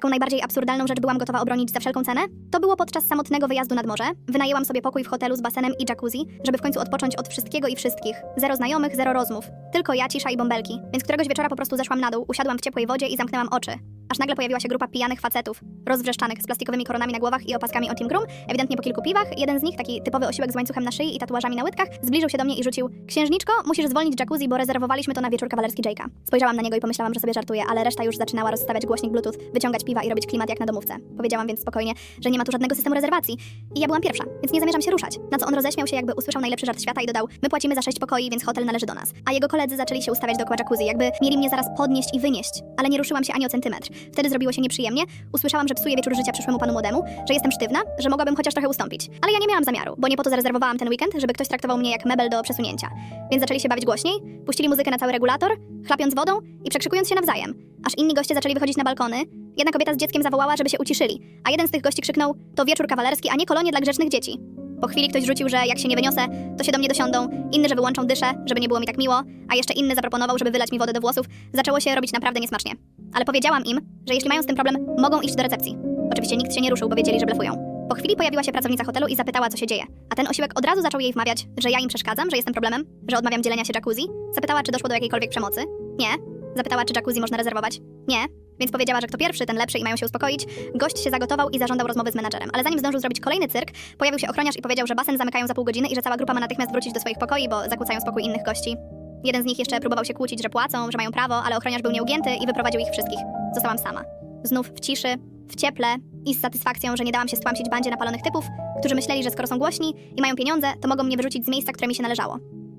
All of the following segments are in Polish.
jaką najbardziej absurdalną rzecz byłam gotowa obronić za wszelką cenę? To było podczas samotnego wyjazdu nad morze. Wynajęłam sobie pokój w hotelu z basenem i jacuzzi, żeby w końcu odpocząć od wszystkiego i wszystkich. Zero znajomych, zero rozmów. Tylko ja, cisza i bąbelki. Więc któregoś wieczora po prostu zeszłam na dół, usiadłam w ciepłej wodzie i zamknęłam oczy. Aż nagle pojawiła się grupa pijanych facetów, rozwrzeszczanych, z plastikowymi koronami na głowach i opaskami o Team Grum, ewidentnie po kilku piwach. Jeden z nich, taki typowy osiłek z łańcuchem na szyi i tatuażami na łydkach, zbliżył się do mnie i rzucił Księżniczko, musisz zwolnić jacuzzi, bo rezerwowaliśmy to na wieczór kawalerski Jake'a. Spojrzałam na niego i pomyślałam, że sobie żartuje, ale reszta już zaczynała rozstawiać głośnik bluetooth, wyciągać piwa i robić klimat jak na domówce. Powiedziałam więc spokojnie, że nie ma tu żadnego systemu rezerwacji. I ja byłam pierwsza, więc nie zamierzam się ruszać. Na co on roześmiał się, jakby usłyszał najlepszy żart świata i dodał, my płacimy za sześć pokoi, więc hotel należy do nas. A jego koledzy zaczęli się ustawiać dookoła jacuzzi, jakby mieli mnie zaraz podnieść i wynieść. Ale nie ruszyłam się ani o centymetr. Wtedy zrobiło się nieprzyjemnie. Usłyszałam, że psuję wieczór życia przyszłemu panu młodemu, że jestem sztywna, że mogłabym chociaż trochę ustąpić. Ale ja nie miałam zamiaru, bo nie po to zarezerwowałam ten weekend, żeby ktoś traktował mnie jak mebel do przesunięcia. Więc zaczęli się bawić głośniej, puścili muzykę na cały regulator, chlapiąc wodą i przekrzykując się nawzajem. Aż inni goście zaczęli wychodzić na balkony. Jedna kobieta z dzieckiem zawołała, żeby się uciszyli, a jeden z tych gości krzyknął: To wieczór kawalerski, a nie kolonie dla grzecznych dzieci. Po chwili ktoś rzucił, że jak się nie wyniosę, to się do mnie dosiądą, inny, że wyłączą dyszę, żeby nie było mi tak miło, a jeszcze inny zaproponował, żeby wylać mi wodę do włosów. Zaczęło się robić naprawdę niesmacznie. Ale powiedziałam im, że jeśli mają z tym problem, mogą iść do recepcji. Oczywiście nikt się nie ruszył, bo wiedzieli, że blefują. Po chwili pojawiła się pracownica hotelu i zapytała, co się dzieje. A ten osiłek od razu zaczął jej wmawiać, że ja im przeszkadzam, że jestem problemem, że odmawiam dzielenia się jacuzzi. Zapytała, czy doszło do jakiejkolwiek przemocy. Nie. Zapytała, czy jacuzzi można rezerwować. Nie. Więc powiedziała, że kto pierwszy, ten lepszy i mają się uspokoić. Gość się zagotował i zażądał rozmowy z menadżerem. Ale zanim zdążył zrobić kolejny cyrk, pojawił się ochroniarz i powiedział, że basen zamykają za pół godziny i że cała grupa ma natychmiast wrócić do swoich pokoi, bo zakłócają spokój innych gości. Jeden z nich jeszcze próbował się kłócić, że płacą, że mają prawo, ale ochroniarz był nieugięty i wyprowadził ich wszystkich. Zostałam sama. Znów w ciszy, w cieple i z satysfakcją, że nie dałam się stłamsić bandzie napalonych typów, którzy myśleli, że skoro są głośni i mają pieniądze, to mogą mnie wyrzucić z miejsca, które mi się należało.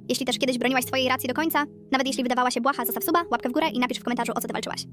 Jeśli też kiedyś broniłaś swojej racji do końca, nawet jeśli wydawała się błaha, zostaw suba, łapkę w górę i napisz w komentarzu, o co ty walczyłaś.